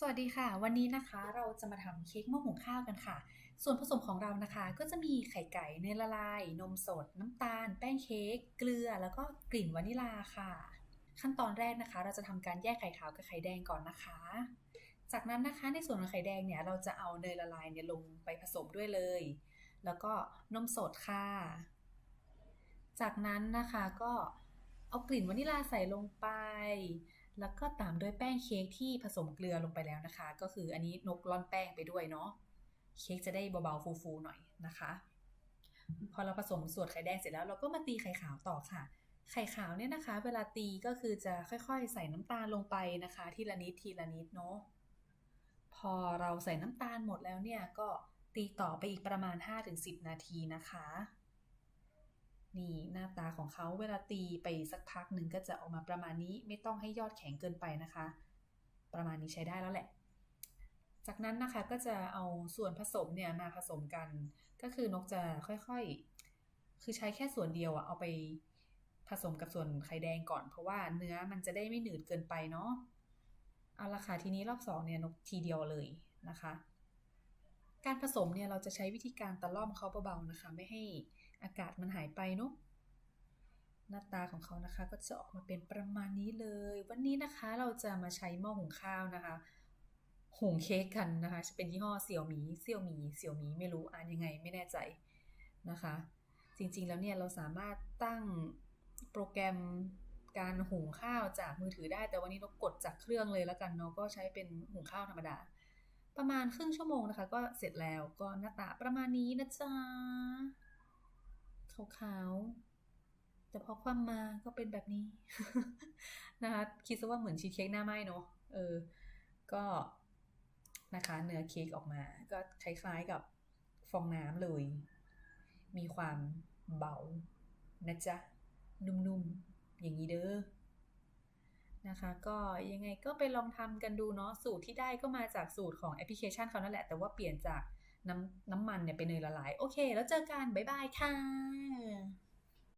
สวัสดีค่ะ วันนี้นะคะเราจะมาทำเค้กหม้อหุงข้าวกันค่ะ ส่วนผสมของเรานะคะ ก็จะมีไข่ไก่เนยละลาย นมสด น้ำตาล แป้งเค้กเกลือ แล้วก็กลิ่นวานิลาค่ะ ขั้นตอนแรกนะคะ เราจะทำการแยกไข่ขาวกับไข่แดงก่อนนะคะ จากนั้นนะคะในส่วนของไข่แดงเนี่ยเราจะเอาเนยละลายเนี่ยลงไปผสมด้วยเลย แล้วก็นมสดค่ะ จากนั้นนะคะก็เอากลิ่นวานิลาใส่ลงไป แล้วก็ตามด้วยแป้งเค้กที่ผสมเกลือลงไปแล้วนะคะ ก็คืออันนี้นกร่อนแป้งไปด้วยเนาะเค้กจะได้เบาๆฟูๆหน่อยนะคะ พอเราผสมส่วนไข่แดงเสร็จแล้ว เราก็มาตีไข่ขาวต่อค่ะ ไข่ขาวเนี่ยนะคะ เวลาตีก็คือจะค่อยๆ ใส่น้ำตาลลงไปนะคะ ทีละนิดทีละนิดเนาะพอเราใส่น้ำตาลหมดแล้วเนี่ยก็ตีต่อไปอีกประมาณ 5-10 นาทีนะคะ นี่หน้าตาของเขาเวลาตีไปสักพักหนึ่งก็จะออกมาประมาณนี้ไม่ต้องให้ยอดแข็งเกินไปนะคะ ประมาณนี้ใช้ได้แล้วแหละ จากนั้นนะคะก็จะเอาส่วนผสมเนี่ยมาผสมกัน ก็คือนกจะค่อยๆ คือใช้แค่ส่วนเดียวอะเอาไปผสมกับส่วนไข่แดงก่อน เพราะว่าเนื้อมันจะได้ไม่หนืดเกินไปเนาะเอาละค่ะทีนี้รอบสองเนี่ยนกทีเดียวเลยนะคะ การผสมเนี่ยเราจะใช้วิธีการตะล่อมเขาเบาๆนะคะ ไม่ให้อากาศมันหายไปเนาะหน้าตาของเขานะคะก็จะออกมาเป็นประมาณนี้เลย วันนี้นะคะเราจะมาใช้หม้อหุงข้าวนะคะหุงเค้กกันนะคะจะเป็นยี่ห้อเสี่ยวหมีเสี่ยวหมีเสี่ยวหมีไม่รู้อ่านยังไงไม่แน่ใจนะคะ จริงๆแล้วเนี่ยเราสามารถตั้งโปรแกรมการหุงข้าวจากมือถือได้ แต่วันนี้เรากดจากเครื่องเลยแล้วกันเนาะก็ใช้เป็นหุงข้าวธรรมดา ประมาณครึ่งชั่วโมงนะคะ ก็เสร็จแล้วก็หน้าตาประมาณนี้นะจ๊ะขาวๆแต่พอความมาก็เป็นแบบนี้นะคะคิดซะว่าเหมือนชีสเค้กหน้าไหม้เนาะเออ ก็นะคะเนื้อเค้กออกมา ก็คล้ายๆกับฟองน้ำเลย มีความเบานะจ๊ะนุ่มๆ อย่างนี้เด้อ นะคะ ก็ยังไงก็ไปลองทำกันดูเนาะสูตรที่ได้ก็มาจากสูตรของแอปพลิเคชันเขานั่นแหละ แต่ว่าเปลี่ยนจากน้ำน้ำมันเนี่ยเป็นเนยละลาย โอเค แล้วเจอกัน บ๊ายบายค่ะ